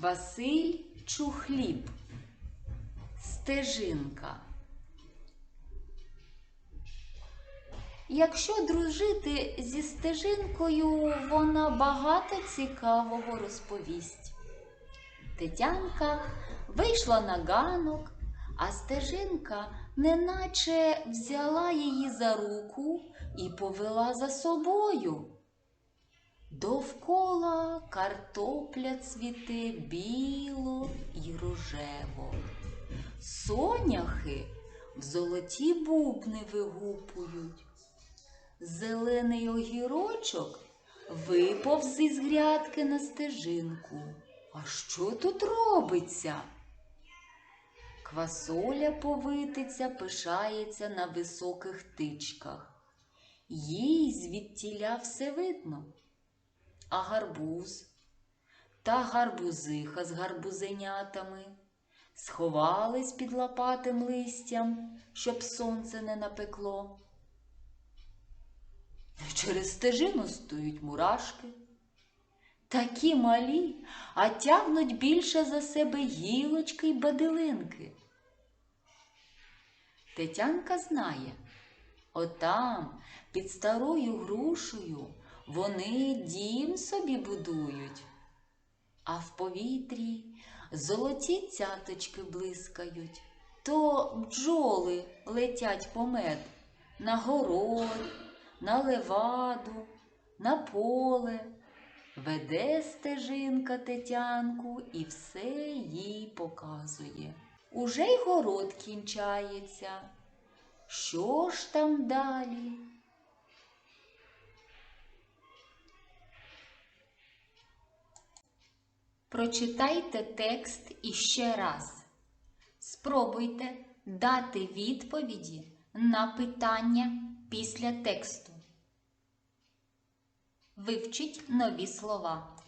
Василь Чухліб. Стежинка. Якщо дружити зі стежинкою, вона багато цікавого розповість. Тетянка вийшла на ганок, а стежинка неначе взяла її за руку і повела за собою. Довкола картопля цвіте біло і рожево. Соняхи в золоті бубни вигупують. Зелений огірочок виповз із грядки на стежинку. А що тут робиться? Квасоля повитиця пишається на високих тичках. Їй звідтіля все видно. А гарбуз та гарбузиха з гарбузенятами сховались під лопатим листям, щоб сонце не напекло. Через стежину стоють мурашки. Такі малі, а тягнуть більше за себе гілочки й бадилинки. Тетянка знає, отам, під старою грушею, вони дім собі будують, а в повітрі золоті цяточки блискають, то бджоли летять по мед на город, на леваду, на поле. Веде стежинка Тетянку і все їй показує. Уже й город кінчається. Що ж там далі? Прочитайте текст іще раз. Спробуйте дати відповіді на питання після тексту. Вивчіть нові слова.